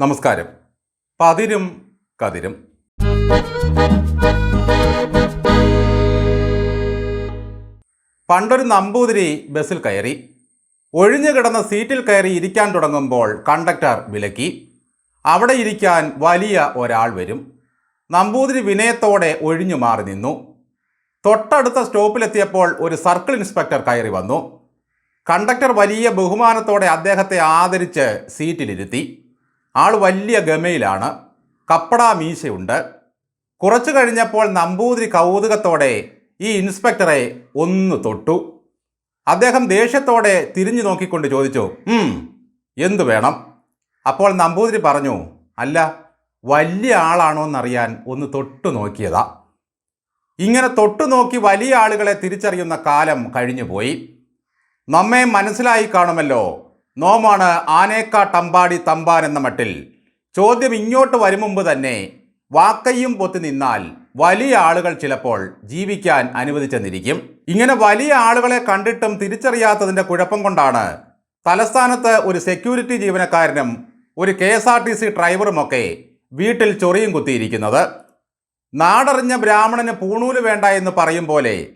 നമസ്കാരം. പതിരും കതിരും. പണ്ടൊരു നമ്പൂതിരി ബസ്സിൽ കയറി ഒഴിഞ്ഞു കിടന്ന സീറ്റിൽ കയറി ഇരിക്കാൻ തുടങ്ങുമ്പോൾ കണ്ടക്ടർ വിലക്കി അവിടെ ഇരിക്കാൻ വലിയ ഒരാൾ വരും. നമ്പൂതിരി വിനയത്തോടെ ഒഴിഞ്ഞു മാറി നിന്നു. തൊട്ടടുത്ത സ്റ്റോപ്പിലെത്തിയപ്പോൾ ഒരു സർക്കിൾ ഇൻസ്പെക്ടർ കയറി വന്നു. കണ്ടക്ടർ വലിയ ബഹുമാനത്തോടെ അദ്ദേഹത്തെ ആദരിച്ച് സീറ്റിലിരുത്തി. ആൾ വലിയ ഗമയിലാണ്. കപ്പടാ മീശയുണ്ട്. കുറച്ചു കഴിഞ്ഞപ്പോൾ നമ്പൂതിരി കൗതുകത്തോടെ ഈ ഇൻസ്പെക്ടറെ ഒന്ന് തൊട്ടു. അദ്ദേഹം ദേഷ്യത്തോടെ തിരിഞ്ഞു നോക്കിക്കൊണ്ട് ചോദിച്ചു "ഉം, എന്തു വേണം? അപ്പോൾ നമ്പൂതിരി പറഞ്ഞു അല്ല വലിയ ആളാണോ എന്നറിയാൻ ഒന്ന് തൊട്ടു നോക്കിയതാ. ഇങ്ങനെ തൊട്ടു നോക്കി വലിയ ആളുകളെ തിരിച്ചറിയുന്ന കാലം കഴിഞ്ഞുപോയി. നമ്മെ മനസ്സിലായി കാണുമല്ലോ നോമാണ് ആനേക്കാ തമ്പാടി തമ്പാൻ എന്ന മട്ടിൽ. ചോദ്യം ഇങ്ങോട്ട് വരും മുമ്പ് തന്നെ വാക്കയും പൊത്തി നിന്നാൽ വലിയ ആളുകൾ ചിലപ്പോൾ ജീവിക്കാൻ അനുവദിച്ചെന്നിരിക്കും. ഇങ്ങനെ വലിയ ആളുകളെ കണ്ടിട്ടും തിരിച്ചറിയാത്തതിന്റെ കുഴപ്പം കൊണ്ടാണ് തലസ്ഥാനത്ത് ഒരു സെക്യൂരിറ്റി ജീവനക്കാരനും ഒരു K S R T C ഡ്രൈവറുമൊക്കെ വീട്ടിൽ ചൊറിയും കുത്തിയിരിക്കുന്നത്. നാടറിഞ്ഞ ബ്രാഹ്മണന് പൂണൂൽ വേണ്ട എന്ന് പറയും പോലെ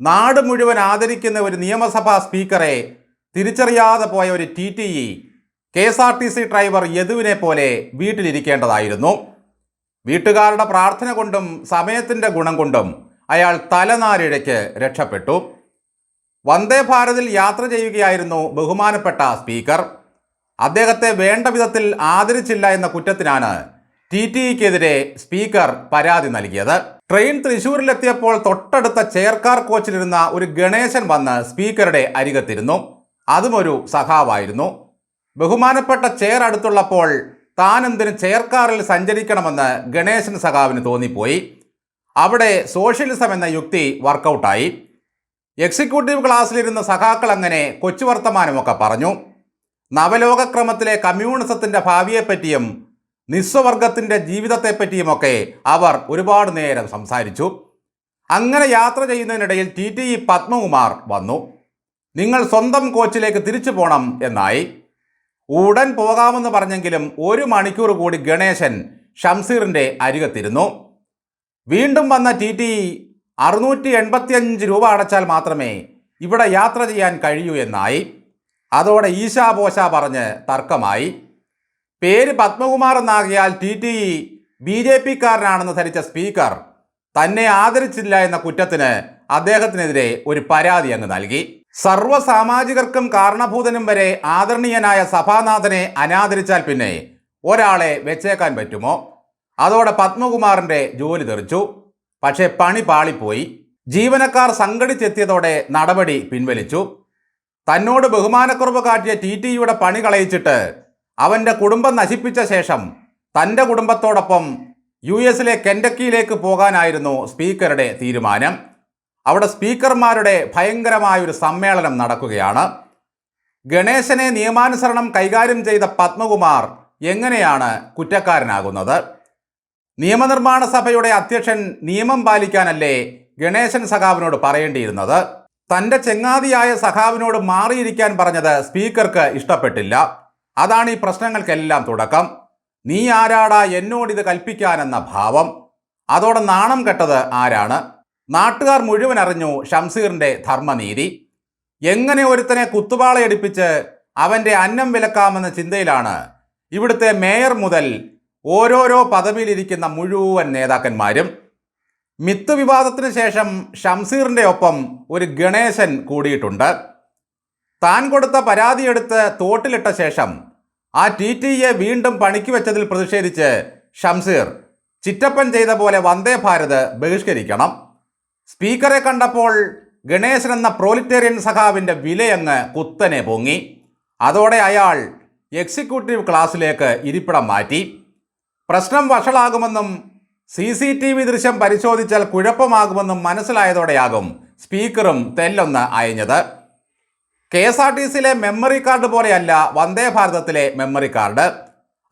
നാട് മുഴുവൻ ആദരിക്കുന്ന ഒരു നിയമസഭാ സ്പീക്കറെ തിരിച്ചറിയാതെ പോയ ഒരു T T E K S R T C driver യദുവിനെ പോലെ വീട്ടിലിരിക്കേണ്ടതായിരുന്നു. വീട്ടുകാരുടെ പ്രാർത്ഥന കൊണ്ടും സമയത്തിന്റെ ഗുണം കൊണ്ടും അയാൾ തലനാരിഴയ്ക്ക് രക്ഷപ്പെട്ടു. വന്ദേ ഭാരതിൽ യാത്ര ചെയ്യുകയായിരുന്നു ബഹുമാനപ്പെട്ട സ്പീക്കർ. അദ്ദേഹത്തെ വേണ്ട വിധത്തിൽ ആദരിച്ചില്ല എന്ന കുറ്റത്തിനാണ് ടി ടി ഇക്കെതിരെ സ്പീക്കർ പരാതി നൽകിയത്. ട്രെയിൻ തൃശൂരിലെത്തിയപ്പോൾ തൊട്ടടുത്ത ചെയർകാർ കോച്ചിലിരുന്ന ഒരു ഗണേശൻ വന്ന് സ്പീക്കറുടെ അരികത്തിരുന്നു. അതും ഒരു സഖാവായിരുന്നു. ബഹുമാനപ്പെട്ട ചെയർ അടുത്തുള്ളപ്പോൾ താൻ ചെയർ ചെയർകാറിൽ സഞ്ചരിക്കണമെന്ന് ഗണേശൻ സഖാവിന് തോന്നിപ്പോയി. അവിടെ സോഷ്യലിസം എന്ന യുക്തി വർക്കൗട്ടായി എക്സിക്യൂട്ടീവ് ക്ലാസ്സിലിരുന്ന സഖാക്കൾ അങ്ങനെ കൊച്ചു വർത്തമാനമൊക്കെ പറഞ്ഞു. നവലോകക്രമത്തിലെ കമ്മ്യൂണിസത്തിന്റെ ഭാവിയെപ്പറ്റിയും നിസ്വവർഗത്തിന്റെ ജീവിതത്തെപ്പറ്റിയുമൊക്കെ അവർ ഒരുപാട് നേരം സംസാരിച്ചു. അങ്ങനെ യാത്ര ചെയ്യുന്നതിനിടയിൽ ടി ടി പത്മകുമാർ വന്നു. നിങ്ങൾ സ്വന്തം കോച്ചിലേക്ക് തിരിച്ചു പോകണം എന്നായി. ഉടൻ പോകാമെന്ന് പറഞ്ഞെങ്കിലും ഒരു മണിക്കൂർ കൂടി ഗണേശൻ ഷംസീറിന്റെ അരികത്തിരുന്നു. വീണ്ടും വന്ന ടി ടി അറുന്നൂറ്റി എൺപത്തിയഞ്ച് രൂപ അടച്ചാൽ മാത്രമേ ഇവിടെ യാത്ര ചെയ്യാൻ കഴിയൂ എന്നായി. അതോടെ ഈശാപോശ പറഞ്ഞ് തർക്കമായി. പേര് പത്മകുമാർ എന്നാകിയാൽ ടി ടി ബി ജെ പിക്കാരനാണെന്ന് ധരിച്ച സ്പീക്കർ തന്നെ ആദരിച്ചില്ല എന്ന കുറ്റത്തിന് അദ്ദേഹത്തിനെതിരെ ഒരു പരാതി അങ്ങ് നൽകി. സർവസാമാജികർക്കും കാരണഭൂതനും വരെ ആദരണീയനായ സഭാനാഥനെ അനാദരിച്ചാൽ പിന്നെ ഒരാളെ വെച്ചേക്കാൻ പറ്റുമോ? അതോടെ പത്മകുമാറിന്റെ ജോലി തെറിച്ചു. പക്ഷേ പണി പാളിപ്പോയി. ജീവനക്കാർ സംഘടിച്ചെത്തിയതോടെ നടപടി പിൻവലിച്ചു. തന്നോട് ബഹുമാനക്കുറവ് കാട്ടിയ ടി ടിയുടെ പണി കളയിച്ചിട്ട് അവന്റെ കുടുംബം നശിപ്പിച്ച ശേഷം തന്റെ കുടുംബത്തോടൊപ്പം യു എസിലെ കെൻഡക്കിയിലേക്ക് പോകാനായിരുന്നു സ്പീക്കറുടെ തീരുമാനം. അവിടെ സ്പീക്കർമാരുടെ ഭയങ്കരമായൊരു സമ്മേളനം നടക്കുകയാണ്. ഗണേശനെ നിയമാനുസരണം കൈകാര്യം ചെയ്ത പത്മകുമാർ എങ്ങനെയാണ് കുറ്റക്കാരനാകുന്നത്? നിയമനിർമ്മാണ സഭയുടെ അധ്യക്ഷൻ നിയമം പാലിക്കാനല്ലേ ഗണേശൻ സഖാവിനോട് പറയേണ്ടിയിരുന്നത്? തന്റെ ചെങ്ങാതിയായ സഖാവിനോട് മാറിയിരിക്കാൻ പറഞ്ഞത് സ്പീക്കർക്ക് ഇഷ്ടപ്പെട്ടില്ല. അതാണ് ഈ പ്രശ്നങ്ങൾക്കെല്ലാം തുടക്കം. നീ ആരാടാ എന്നോടിത് കൽപ്പിക്കാനെന്ന ഭാവം. അതോടെ നാണം കെട്ടത് ആരാണ്? നാട്ടുകാർ മുഴുവൻ അറിഞ്ഞു ഷംസീറിന്റെ ധർമ്മനീതി. എങ്ങനെ ഒരുത്തനെ കുത്തുപാളയടിപ്പിച്ച് അവന്റെ അന്നം വിലക്കാമെന്ന ചിന്തയിലാണ് ഇവിടുത്തെ മേയർ മുതൽ ഓരോരോ പദവിയിലിരിക്കുന്ന മുഴുവൻ നേതാക്കന്മാരും. മിത്ത് വിവാദത്തിന് ശേഷം ഷംസീറിന്റെ ഒപ്പം ഒരു ഗണേശൻ കൂടിയിട്ടുണ്ട്. താൻ കൊടുത്ത പരാതിയെടുത്ത് തോട്ടിലിട്ട ശേഷം ആ ടി ടിയെ വീണ്ടും പണിക്ക് വെച്ചതിൽ പ്രതിഷേധിച്ച് ഷംസീർ ചിറ്റപ്പൻ ചെയ്ത പോലെ വന്ദേ ഭാരത് ബഹിഷ്കരിക്കണം. സ്പീക്കറെ കണ്ടപ്പോൾ ഗണേശൻ എന്ന പ്രോലിറ്റേറിയൻ സഖാവിന്റെ വിലയങ്ങ് കുത്തനെ പൊങ്ങി. അതോടെ അയാൾ എക്സിക്യൂട്ടീവ് ക്ലാസ്സിലേക്ക് ഇരിപ്പിടം മാറ്റി. പ്രശ്നം വഷളാകുമെന്നും സി സി ടി വി ദൃശ്യം പരിശോധിച്ചാൽ കുഴപ്പമാകുമെന്നും മനസ്സിലായതോടെയാകും സ്പീക്കറും തെല്ലൊന്ന് അയഞ്ഞത്. കെ എസ് ആർ ടി സിയിലെ മെമ്മറി കാർഡ് പോലെയല്ല വന്ദേ ഭാരതത്തിലെ മെമ്മറി കാർഡ്.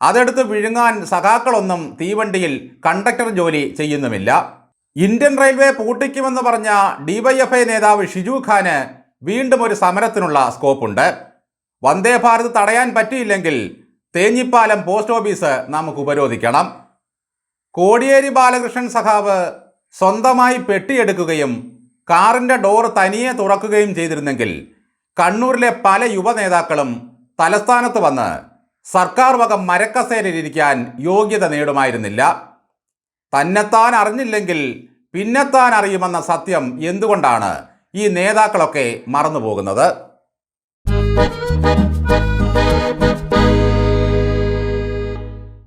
അതെടുത്ത് വിഴുങ്ങാൻ സഖാക്കളൊന്നും തീവണ്ടിയിൽ കണ്ടക്ടർ ജോലി ചെയ്യുന്നുമില്ല. ഇന്ത്യൻ റെയിൽവേ പൂട്ടിക്കുമെന്ന് പറഞ്ഞ ഡിവൈഎഫ്ഐ നേതാവ് ഷിജു ഖാന് വീണ്ടും ഒരു സമരത്തിനുള്ള സ്കോപ്പുണ്ട്. വന്ദേ ഭാരത് തടയാൻ പറ്റിയില്ലെങ്കിൽ തേഞ്ഞിപ്പാലം പോസ്റ്റ് ഓഫീസ് നമുക്ക് ഉപരോധിക്കണം. കോടിയേരി ബാലകൃഷ്ണൻ സഖാവ് സ്വന്തമായി പെട്ടിയെടുക്കുകയും കാറിന്റെ ഡോർ തനിയെ തുറക്കുകയും ചെയ്തിരുന്നെങ്കിൽ കണ്ണൂരിലെ പല യുവ നേതാക്കളും തലസ്ഥാനത്ത് വന്ന് സർക്കാർ വക മരക്കസേരയിലിരിക്കാൻ യോഗ്യത നേടുമായിരുന്നില്ല. തന്നെത്താൻ അറിഞ്ഞില്ലെങ്കിൽ പിന്നെത്താൻ അറിയുമെന്ന സത്യം എന്തുകൊണ്ടാണ് ഈ നേതാക്കളൊക്കെ മറന്നുപോകുന്നത്?